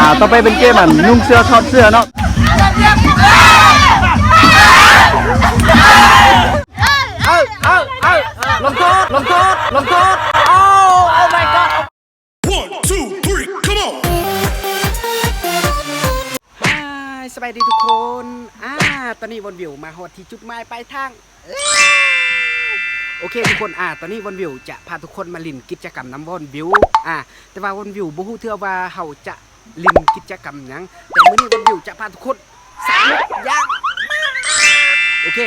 อ่าต่อไปเป็นเกมอันนุ่งเสื้อทอดเสื้อเนาะเออเออเออลงโทษลงโทษลงโทษโอ้ oh my god One, two, three, come on! สบายดีทุกคน อ่า ตอนนี้วนวิวมาฮอดที่จุดหมายปลายทาง โอเคทุกคนอ่าตอนนี้วนวิวจะพาทุกคนมาลินกิจกรรมน้ำวนวิวอ่าแต่ว่าวนวิวบ่ฮู้เทื่อว่าเฮาจะลินกิจกรรมหยังแต่มื้อนี้วนวิวจะพาทุกคนสนุกอย่างโอเค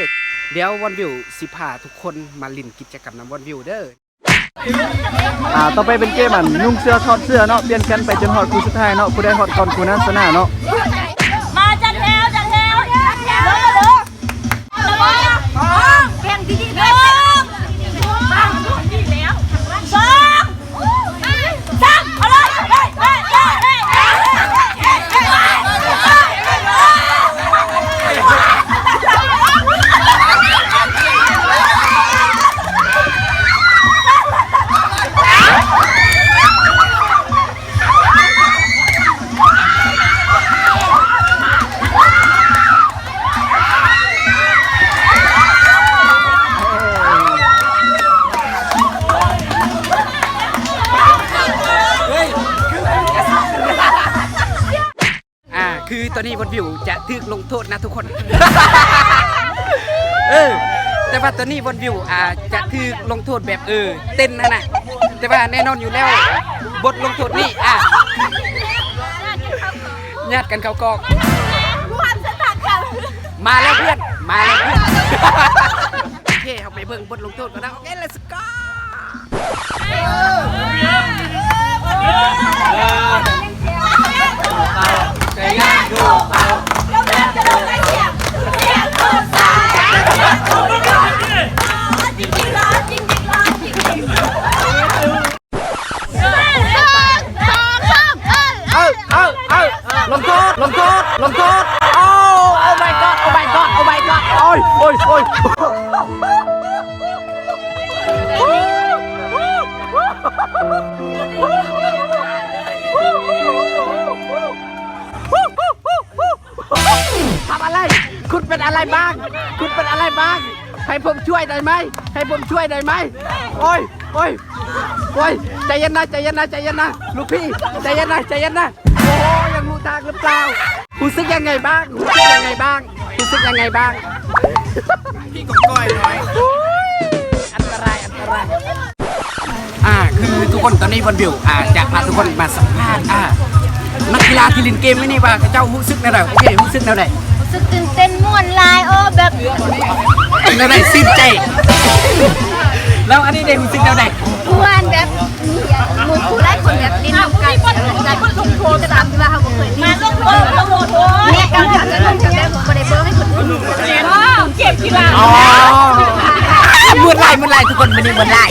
เดี๋ยววนวิวสิพาทุกคนมาลินกิจกรรมน้ำวนวิวเด้ออ่าต่อไปเป็นเกมอันนุ่งเสื้อทอดเสื้อเนาะเปลี่ยนกันไปจนฮอดคู่สุดท้ายเนาะผู้ใดฮอดก่อนคู่นั้นชนะเนาะ ตอนนี้วนวิวจะถึกลงโทษนะทุกคน เออ แต่ว่าตอนนี้วนวิวอ่าจะถึกลงโทษแบบเออ เต้นนะนะแต่ว่าแน่นอนอยู่แล้ว บทลงโทษนี่อะญาติกันเขากองความสตัดกันมาแล้วเพื่อน มาแล้วเพื่อนโอเคเอาไปเบิ่งบทลงโทษกันน ลงโทษลงโทษลงโทษโอ้ oh my god oh my god oh my god โอ้ยโอ้ยโอ้ยทำอะไร คุณเป็นอะไรบ้าง คุณเป็นอะไรบ้าง ให้ผมช่วยได้ไหม ให้ผมช่วยได้ไหม โอ้ยโอ้ยโอ้ยใจเย็นนะ ใจเย็นนะ ใจเย็นนะ ลูกพี่ ใจเย็นนะ ใจเย็นนะ โอ้ยั งรู้ทางหรือเปล่ารู้สึกยังไงบ้างรู้สึกยังไงบ้างรู้สึกยังไงบ้างพี่ก็ก้อยหน่อยอันตรายอันตรายอ่าคือทุกคนตอนนี้วันวิวอ่าจะพาทุกคนมาสัมภาษณ์อ่านักกีฬาที่เล่นเกมไม่นี่ว่าเจ้ารู้สึกแนวไหนโอเครู้สึกแนวไหนรู้สึกตื่นเต้นม่วนลายโอ้แบบแนวไหนสิ้นใจ แล้วอันนี้ได้รู้สึกแนวไหนม่วนแบบ เก็บกีฬาอ๋อมือไล่มือไล่ทุกคนไม่ได้มือไล่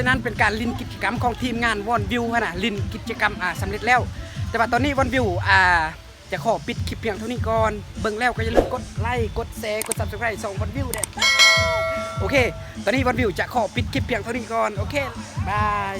นไปนั้นเป็นการลินกิจกรรมของทีมงานวอนวิวนะลินกิจกรรมอ่าสำเร็จแล้ว แต่ว่าตอนนี้วอนวิวอ่าจะขอปิดคลิปเพียงเท่านี้ก่อน เบิ่งแล้วก็อย่าลืมกดไลค์กดแชร์กดซับสไครต์ส่งวอนวิวเด็ดโอเค ตอนนี้วอนวิวจะขอปิดคลิปเพียงเท่านี้ก่อน โอเค บาย